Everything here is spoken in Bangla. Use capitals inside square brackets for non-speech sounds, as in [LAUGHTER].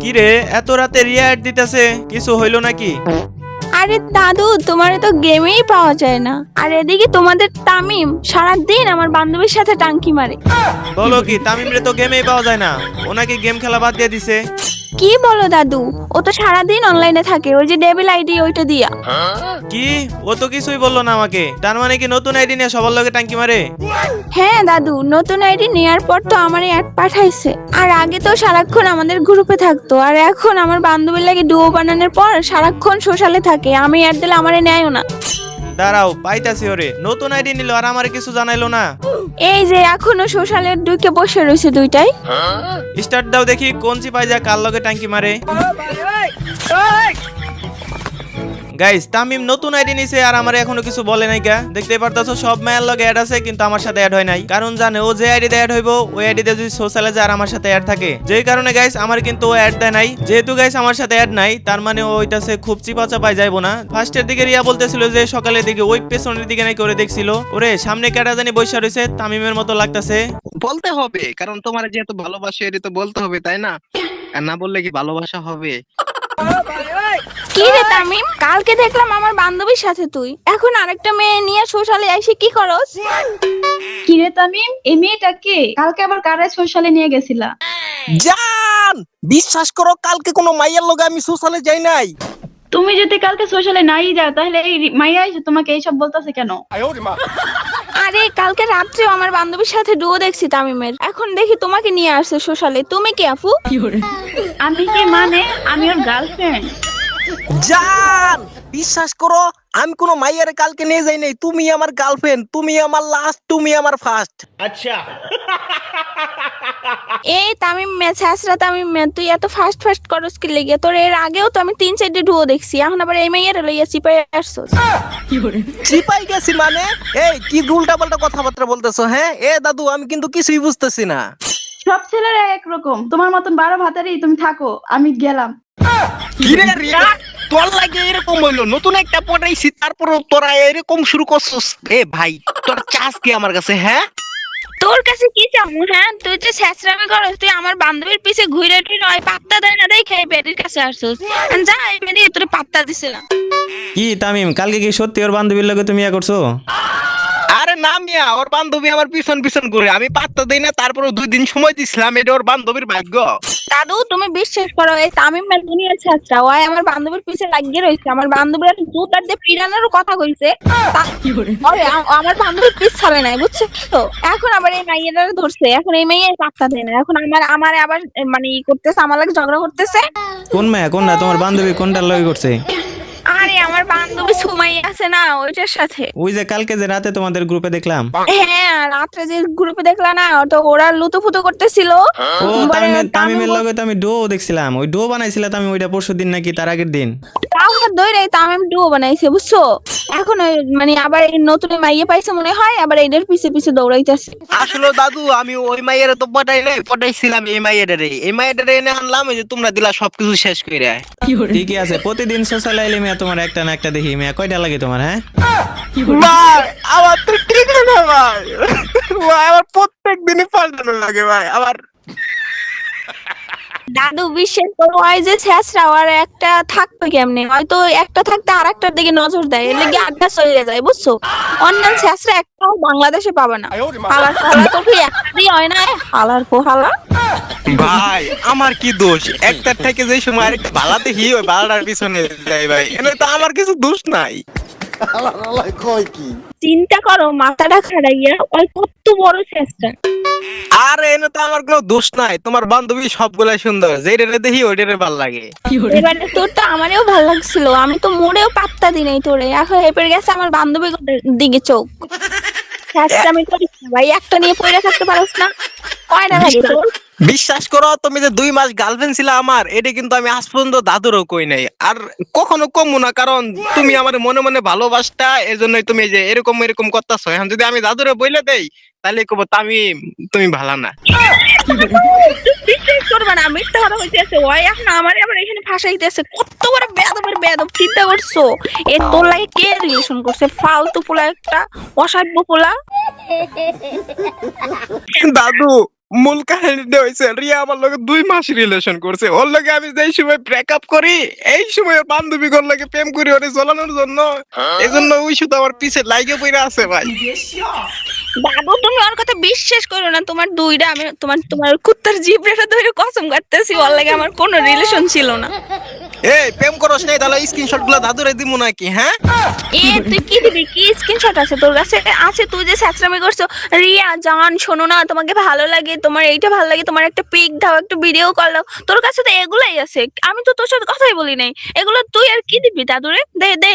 কি রে এত রাতে রিয়া অ্যাড দিতেছে কিছু হইল নাকি? আরে দাদু তোমার তো গেমেই পাওয়া যায় না। আর এদিকে তোমাদের তামিম সারা দিন আমার বান্ধবীর সাথে টাঙ্কি মারে। বলো কি তামিম রে তো গেমেই পাওয়া যায় না। ওনাকে গেম খেলা বাদ দিয়ে দিছে। কি বলো দাদু? ও তো সারাদিন অনলাইনে থাকে ওই যে ডেবিল আইডি ওইটা দিয়া। কি? ও তো কিছুই বলল না আমাকে। তার মানে কি নতুন আইডি নিয়ে সবার লগে টাঙ্কি মারে? হ্যাঁ দাদু নতুন আইডি নেয়ার পর তো আমার অ্যাড পাঠাইছে। আর আগে তো সারাক্ষণ আমাদের গ্রুপে থাকতো আর এখন আমার বান্ধবীর লাগে ডুয়ো বানানোর পর সারাক্ষণ সোশ্যালে থাকে। আমি অ্যাড দিলে আমারে নেয়ও না। দাঁড়াও পাইতাছি ওরে। নতুন আইডি নিল আর আমার কিছু জানাইলো না। এই যে এখনও সোশ্যালের দুইকে বসে রয়েছে দুইটাই। স্টার্ট দাও দেখি কোন চিপাই যা কার লগে টাঙ্কি মারে। গাইস তামিম নতুন আইডি নিছে আর আমার এখনও কিছু বলে নাই গা। দেখতে পারতাছো সব মায়ের লগে অ্যাড আছে কিন্তু আমার সাথে অ্যাড হয় নাই। কারণ জানে ও যে আইডিতে অ্যাড হইবো ওই আইডিতে যদি সোশ্যালে যায় আর আমার সাথে অ্যাড থাকে। যেই কারণে গাইস আমার কিন্তু ও অ্যাড দেয় নাই। যেহেতু গাইস আমার সাথে অ্যাড নাই তার মানে ও ওইটাছে খুব চিপা চাপায় যাইবো না। ফার্স্টের দিকে রিয়া বলতেছিল যে সকালের দিকে ওই পেছনের দিকে নাকি করে দেখছিল। ওরে সামনে কেটা জানি বৈশা রয়েছে তামিমের মতো লাগতাছে। বলতে হবে কারণ তোমার যেহেতু ভালোবাসা এটা তো বলতে হবে তাই না? আর না বললে কি ভালোবাসা হবে? [LAUGHS] কি রে তামিম? কালকে দেখলাম আমার বান্ধবীর সাথে তুই। এখন আরেকটা মেয়ে নিয়ে সোশ্যালে এসে কি করস? কিরে তামিম? এই মেয়েটাকে কালকে আবার কারে সোশ্যালে নিয়ে গেছিলা? জান! বিশ্বাস করো কালকে কোনো মাইয়ার লগে আমি সোশ্যালে যাই নাই। তুমি যদি কালকে সোশ্যালে নাই যাও তাহলে এই মাইয়া এসে তোমাকে এইসব বলতেছে কেন? আরে কালকে রাত্রেও আমার বান্ধবীর সাথে ডুয়ো দেখছি তামিমের। এখন দেখি তোমাকে নিয়ে আসছে সোশ্যালে। তুমি কি আফু আমি কি মানে? আমি ওর গার্লফ্রেন্ড জান বিশ্বাস করো আমি কোনো মাইয়ারে কালকে নিয়ে যাই নাই। তুমি আমার গার্লফ্রেন্ড তুমি আমার লাস্ট তুমি আমার ফার্স্ট আচ্ছা। এই তামিম ম্যাচ হাসরা তামিম ম্যাচ তুই এত ফাস্ট ফাস্ট করস কি লেগে? তোর এর আগেও তো আমি তিন চারটে ডুয়ো দেখছি এখন আবার এই মেয়ের লইয়া চিপাই আসছস। চিপাই গেছি মানে? এই কি উল্টা পাল্টা কথাবার্তা বলতেছো হ্যাঁ? এ দাদু আমি কিন্তু কিছুই বুঝতেছি না। সব ছেলেরা একরকম। তোমার মতন বারো ভাতারই তুমি থাকো আমি গেলাম। কিরে রিয়া তোর লাগে এরকম হইল নতুন একটা পটাইছি তারপর তোরা এরকম শুরু করছস? এ ভাই তোর চাস কি আমার কাছে হ্যাঁ? তোর কাছে কি চামু হ্যাঁ? তুই যে ছেঁচড়ামি করস তুই আমার বান্ধবীর পিছে ঘুরে টুরে ওই পাত্তা দেয় না দেখে এই বেরির কাছে আসছস। যা এই বেরি তোর পাত্তা দিছে না কি তামিম কালকে কি সত্যি ওর বান্ধবীর লগে তুমি ইয়া করছ? আরে না মিয়া ওর বান্ধবী আমার পিছন পিছন করে আমি পাত্তা দেই না তারপর দুই দিন সময় দিছিলাম এটা ওর বান্ধবীর ভাগ্য। দাদু তুমি বিশ্বাস করো এই তামিম ম্যান দুনিয়ার ছাত্রা। ওই আমার বান্ধবীর পিছে লাগিয়ে রয়েছে আমার বান্ধবীর একটা জুতার দিয়ে পিরানোরও কথা কইছে আমার বান্ধবীর পিছ ছাড়ে নাই বুঝছ? তো এখন আবার এই মাইয়াটা ধরছে। এখন এই মাইয়া পাত্তা দেয় না। এখন আমার আমার আবার মানে ই করতেছে আমার লাগে ঝগড়া করতেছে। কোন মায়া কোন না? তোমার বান্ধবী কোনটার লগে করছে? আমার বান্ধবী সুমাই আছে না ওইটার সাথে। ওই যে কালকে যে রাতে তোমাদের গ্রুপে দেখলাম। হ্যাঁ রাত্রে যে গ্রুপে দেখলা না তো ওরা লুতুফুতু করতেছিল। ও তামিমের তামিমের লগে তো আমি ডো দেখছিলাম। ওই ডো আমি ওইটা পরশু দিন নাকি তার আগের দিন। তাও দইরে তামিম ডুও বানাইছে বুঝছ? এখন ওই মানে আবার এই নতুন মাইয়ে পাইছে মনে হয় আবার এদের পিছে পিছে দৌড়াইতেছে। আসলে দাদু আমি ওই মাইয়ের তো পটাই নাই পটাইছিলাম এই মাইয়েটারে। এই মাইয়েটারে এনে আনলাম যে তোমরা দিলা সবকিছু শেষ করে ঠিকই আছে প্রতিদিন সোশ্যাল আইলে মেয়া তোমার একটা না একটা দেখি মেয়া কয়টা লাগে তোমার হ্যাঁ? ভাই আমার তো ঠিক না ভাই। ভাই আমার প্রত্যেক দিনই পাল্টানো লাগে ভাই আমার। দাদু বিশ্বাস করো ওই যে ছেঁচড়া আর একটা থাকবে কেমনে? হয়তো একটা থাকতে আর একটার দিকে নজর দেয় এর লেগে আড্ডা চলে যায় বুঝছ? অন্য ছেঁচড়া একটাও বাংলাদেশে পাবে না। হালার হালা তো কি একটা দিয়ে হয় না হালার পোহালা ভাই আমার কি দোষ? একটার থেকে যে সময় আরেকটা ভালা দেখি ওই ভালাটার পিছনে যাই ভাই। এনে তো আমার কিছু দোষ নাই। চিন্তা করো মাথাটা খাড়াইয়া ওই কত বড় ছেঁচড়া আর এনে তো আমার কোনো দোষ নাই। তোমার বান্ধবী সবগুলাই সুন্দর। যেটারে দেখি ওইটারে ভালো লাগে। এবারে তোর তো আমারও ভালো লাগছিল। আমি তো মোড়েও পাত্তা দিই নাই তোরে। এখন এবার গেছে আমার বান্ধবী দিকে চোখ। [LAUGHS] আমি করি। না ভাই একটা নিয়ে পড়ে থাকতে পারোস না। কয়টা লাগে তোর? বিশ্বাস করো তুমি যে দুই মাস গার্লফ্রেন্ড ছিল আমার এটা কিন্তু আমি আজ পর্যন্ত দাদুরও কই নাই। আর কখনো কমু না কারণ তুমি আমার মনে মনে ভালোবাসতা এজন্যই তুমি যে এরকম এরকম করতেছো। এখন যদি আমি দাদুরে বইলে দেই তাহলে কব আমি তুমি ভালো না। বিশ্বাস করবে না মিথ্যা কথা হইতেছে ওই এখন আমার আবার এখানে ফাঁসাইতেছে। কত বড় বেদবের বেদব চিন্তা করছ? এ তোর লাগে কে রিলেশন করছে? ফালতু পোলা একটা অসাধ্য পোলা। দাদু মূল কাহিনীটা হয়েছে রিয়া আমার লগে দুই মাস রিলেশন করছে। ওর লগে আমি যেই সময় ব্রেকআপ করি এই সময় ওর বান্ধবী ঘর লগে প্রেম করি ওরে জ্বলানোর জন্য। এই জন্য ওই শুধু আমার পিছে লাইগে পড়ে আছে ভাই। বাবু তুমি ওর কথা বিশ্বাস করো না। তোমার দুইটা আমি তোমার তোমার কুত্তার জিবরেটা ধরে কসম কাটতেছি। ওর লাগে আমার কোনো রিলেশন ছিল না। এই প্রেম করস নাই তাহলে স্ক্রিনশটগুলো দাদুরে দিমু নাকি হ্যাঁ? এ তুই কি দিবি? কি স্ক্রিনশট আছে তোর কাছে? আছে তুই যে স্যাচরামি করছ। রিয়া জান শোনো না তোমাকে ভালো লাগে তোমার এইটা ভালো লাগে তোমার একটা পিক দাও একটা ভিডিও কল দাও। তোর কাছে তো এগুলাই আছে। আমি তো তোর সাথে কথাই বলি নাই। এগুলো তুই আর কি দিবি দাদুরে? দে দে।